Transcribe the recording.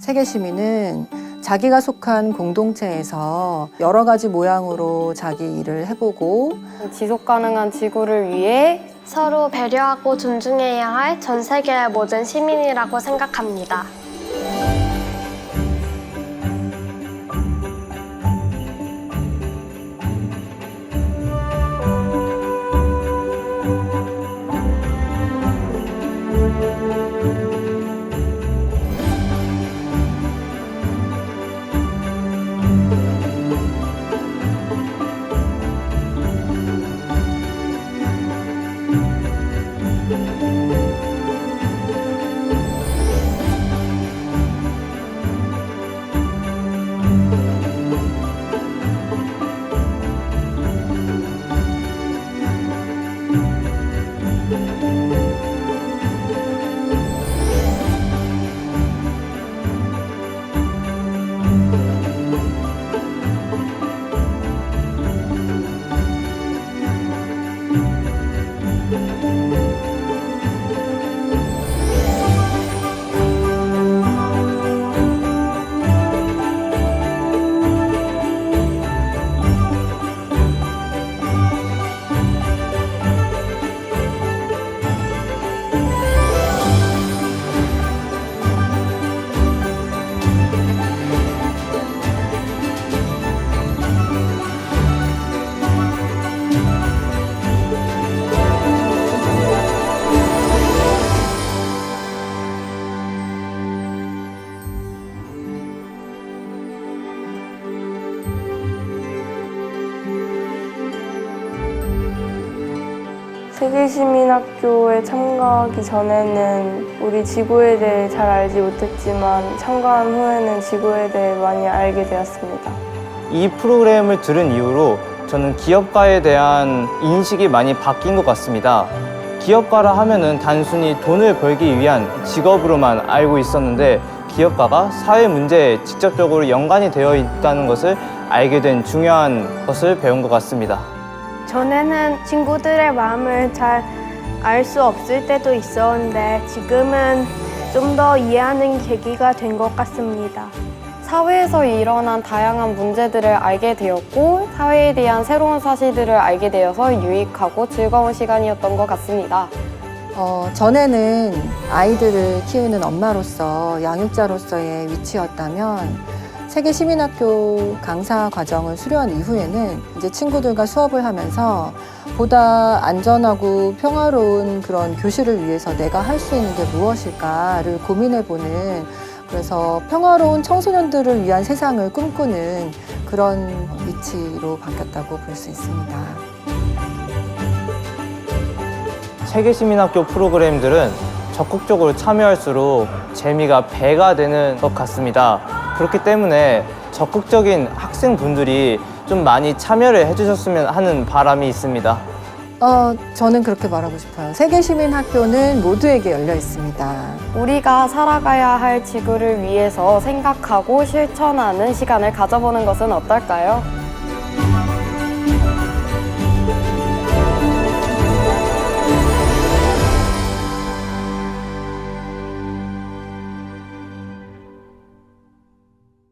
세계 시민은 자기가 속한 공동체에서 여러 가지 모양으로 자기 일을 해보고 지속 가능한 지구를 위해 서로 배려하고 존중해야 할 전 세계의 모든 시민이라고 생각합니다. 세계시민학교에 참가하기 전에는 우리 지구에 대해 잘 알지 못했지만 참가한 후에는 지구에 대해 많이 알게 되었습니다. 이 프로그램을 들은 이후로 저는 기업가에 대한 인식이 많이 바뀐 것 같습니다. 기업가라 하면은 단순히 돈을 벌기 위한 직업으로만 알고 있었는데 기업가가 사회 문제에 직접적으로 연관이 되어 있다는 것을 알게 된 중요한 것을 배운 것 같습니다. 전에는 친구들의 마음을 잘 알 수 없을 때도 있었는데 지금은 좀 더 이해하는 계기가 된 것 같습니다. 사회에서 일어난 다양한 문제들을 알게 되었고 사회에 대한 새로운 사실들을 알게 되어서 유익하고 즐거운 시간이었던 것 같습니다. 어, 전에는 아이들을 키우는 엄마로서 양육자로서의 위치였다면 세계 시민학교 강사 과정을 수료한 이후에는 이제 친구들과 수업을 하면서 보다 안전하고 평화로운 그런 교실을 위해서 내가 할 수 있는 게 무엇일까를 고민해보는 그래서 평화로운 청소년들을 위한 세상을 꿈꾸는 그런 위치로 바뀌었다고 볼 수 있습니다. 세계시민학교 프로그램들은 적극적으로 참여할수록 재미가 배가 되는 것 같습니다. 그렇기 때문에 적극적인 학생분들이 좀 많이 참여를 해주셨으면 하는 바람이 있습니다. 어, 저는 그렇게 말하고 싶어요. 세계 시민 학교는 모두에게 열려 있습니다. 우리가 살아가야 할 지구를 위해서 생각하고 실천하는 시간을 가져보는 것은 어떨까요?